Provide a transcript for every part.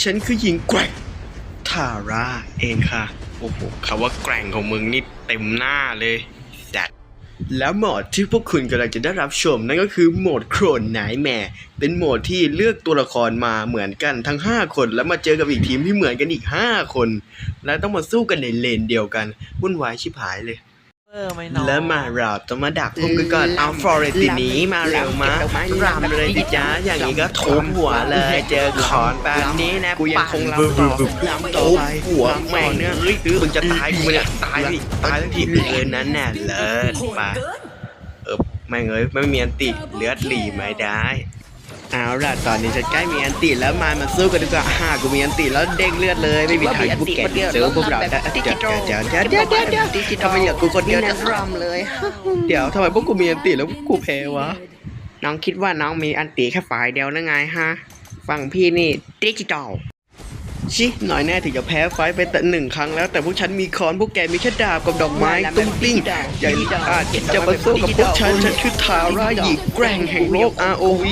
ฉันคือหญิงแกร่งทาร่าเองค่ะ โอ้โหคำว่าแกร่งของมึงนี่เต็มหน้าเลยจัดและโหมดที่พวกคุณกำลังจะได้รับชมนั่นก็คือโหมดโครนไนแมร์เป็นโหมดที่เลือกตัวละครมาเหมือนกันทั้ง 5 คน แล้วมาเจอกับอีกทีมที่เหมือนกันอีก 5 คน และต้องมาสู้กันในเลนเดียวกันวุ่นวายชิบหายเลย เออไม่น้อยแล้วมาราบต้องมาดักพุ่มกันก่อนเอาฟอร์เรตินีมาเร็วมารำเลยดิจ้าอย่างนี้ก็ทุบหัวเลยเจอขอนแบบนี้นะกูยังคงบึ้รำต่อบึ้รำต่อทุบไปหัวรำต่แม่องเนี่ยเฮ้ยมึงจะตายกูเนี่ยตายสิตายทั้งทีเออนั้นน่ะเลิศไปเออแม่งเอ้ยไม่มีอันติเลือดหลีไม่ได้ เอาล่ะตอนนี้ฉันใกล้มีอันติแล้วมามาสู้กันดีกว่าฮ่ากูมีอันติแล้วเด้งเลือดเลยไม่มีทางที่พวกแกจะซื้อพวกเราได้เดี๋ยวเดี๋ยวเดี๋ยวเดี๋ยวเดี๋ยวเดี๋ยวเดี๋ยวทำไมเหลือกูคนเดียวนี่จะนะรำเลยเดี๋ยวทำไมพวกกูมีอันติแล้วกูแพ้วะน้องคิดว่าน้องมีอันติแค่ฝ่ายเดียวหรือไงฮะฝั่งพี่นี่ดิจิตอล ชิหน่อยแน่ถึงจะแพ้ไฟท์ไปแต่หนึ่งครั้งแล้ว แต่พวกฉันมีคอนพวกแกมีแค่ดาบกับดอกไม้ตุ้งปิ้งอย่าอาจจะมาสู้กับพวกฉันฉันคือทาร่าหญิงแกร่งแห่งโลก ROV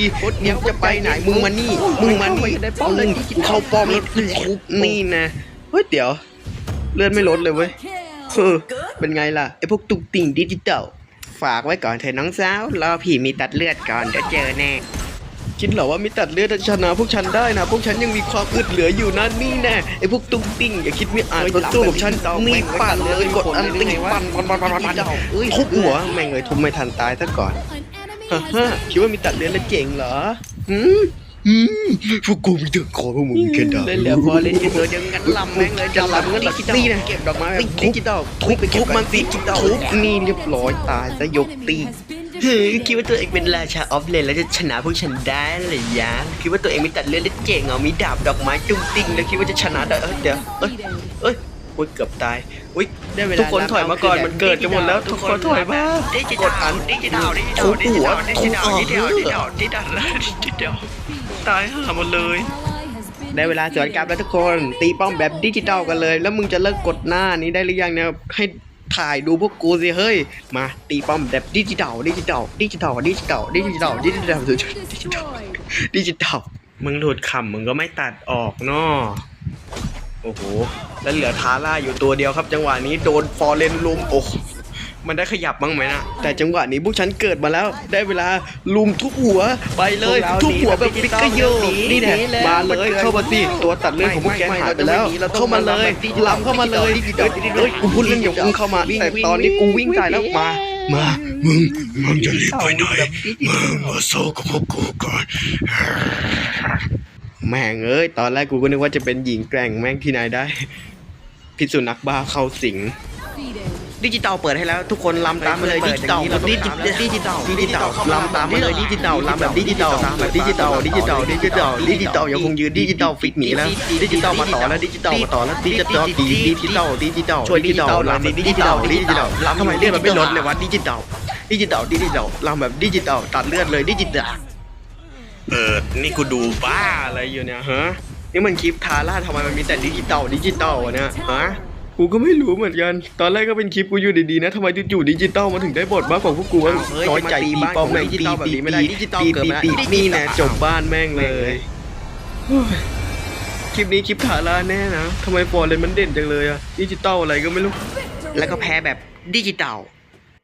เนี่ยจะไปไหนมึงมานี่มึงมานี่มึงเข้าป้อมแล้วทุบนี่นะเฮ้ยเดี๋ยว เลือดไม่ลดเลยเว้ยเออเป็นไงล่ะไอพวกตุกติ่งดิจิตอลฝากไว้ก่อนเถอะน้องสาวรอผีมีตัดเลือดก่อนเดี๋ยวเจอแน่ คิดเหรอว่ามีตัดเลือดจะชนะพวกฉันได้นะ พวกฉันยังมีความอึดเหลืออยู่นะนี่แน่ไอพวกตุกติ่งอย่าคิดไม่อาจมาสู้กับฉันนี่ปั่นเลยกดอันติปั่นปั่นปั่นปั่นปั่นทุบหัวแม่งเลยทุบไม่ทันตายซะก่อนฮ่าฮ่าคิดว่ามีตัดเลือดแล้วเจ๋งเหรอหืมหืมพวกกูมีถึงคอพวกมึงแค่ดาเล่นเหลือพอเล่นเยอะยังงั้นลำแม่งเลยจะลำก็ดิจิตอลนี่นะเก็บดอกไม้แบบดิจิตอลทุบทุบมันสิทุบนี่เรียบร้อยตายซะยกตี เฮ้ยคิดว่าตัวเองเป็นราชาออฟเลนแล้วจะชนะพวกฉันได้เลยยะคิดว่าตัวเองมีตัดเลือดได้เจ๋งเหรอมีดาบดอกไม้จุ้งติ้งแล้วคิดว่าจะชนะได้เอ้ยเดี๋ยวเอ้ยเอ้ยโอ้ยเกือบตายอุ้ยได้เวลาทุกคนถอยมาก่อนมันเกิดกันหมดแล้วทุกคนถอยมาดิจิกตอดลอันดิจิตอลดิจิตอทุลบดิจิหัวตอลดิทุจิบตออลอกดิจิตอลเลืดิจิอตอดลดิจิตอลดิจิตอลตายห่าหมดเลยได้เวลาสวนกลับแล้วทุกคน ตีป้อมแบบดิจิตอลกันเลย แล้วมึงจะเลิกกดหน้านี้ได้หรือยังเนี่ยให้ ถ่ายดูพวกกูสิเฮ้ย มาตีป้อมแบบดิจิตอลดิจิตอลดิจิตอลดิจิตอลดิจิตอลดิจิตอลดิจิตอลดิจิตอลมึงหลุดขำมึงก็ไม่ตัดออกเนาะโอ้โห แล้วเหลือทาร่าอยู่ตัวเดียวครับ จังหวะนี้โดนฟอร์เรนลุมโอ้ มันได้ขยับบ้างไหมนะแต่จังหวะนี้พวกฉันเกิดมาแล้ว ได้เวลาลุมทุกหัวไปเลยทุกหัวแบบปิกกโยนี่แน่มาเลยเข้ามาสิตัวตัดเลือดของพวกแกหายไปแล้วเข้ามาเลยลำเข้ามาเลยเอ้ยเอ้ยกูพูดเรื่องอย่างมึงเข้ามาแต่ตอนนี้กูวิ่งได้แล้วมา มามึงมึงจะรีบไปไหนมึงมาสู้กับพวกกูก่อนแม่งเอ้ยตอนแรกกูก็นึกว่าจะเป็นหญิงแกร่งแม่งที่ไหนได้ พิษสุนัขบ้าเข้าสิง ดิจิตอลเปิดให้แล้ว ทุกคนลำตามมาเลยดิจิตอลดิจิตอลดิจิตอลดิจิตอลลำตามมาเลยดิจิตอลลำแบบดิจิตอลแบบดิจิตอลดิจิตอลดิจิตอลดิจิตอลยังคงยืนดิจิตอลฟิตหมีแล้วดิจิตอลมาต่อแล้วดิจิตอลมาต่อแล้วดิจิตอลดีดิจิตอลดิจิตอลช่วยดิจิตอลลำแบบดิจิตอลดิจิตอลลำทำไมเลือดมันไม่ลดเลยวะดิจิตอลดิจิตอลดิจิตอลลำแบบดิจิตอลตัดเลือดเลยดิจิตอลเออนี่กูดูบ้าอะไรอยู่เนี่ยฮะนี่มันคลิปทาร่าทำไมมันมีแต่ดิจิตอลดิจิตอลวะเนี่ยฮะ กูก็ไม่รู้เหมือนกัน ตอนแรกก็เป็นคลิปกูอยู่ดีๆนะทำไมจู่ๆดิจิตอลมาถึงได้บทมากกว่าพวกกูวะเฮ้ยน้อยใจจะมาตีตีบ้านป้อมของแม่งดิจิตีตอลแบบตีนี้ไม่ได้ตีดิจิตอลตีเกิดตีมาตีดิจิตอลนี่นะจบบ้านแม่งเลยเฮ้ยคลิปนี้คลิปทาร่าแน่นะทำไมฟอร์เรนมันเด่นจังเลยอะดิจิตอลอะไรก็ไม่รู้ แล้วก็แพ้แบบดิจิตอล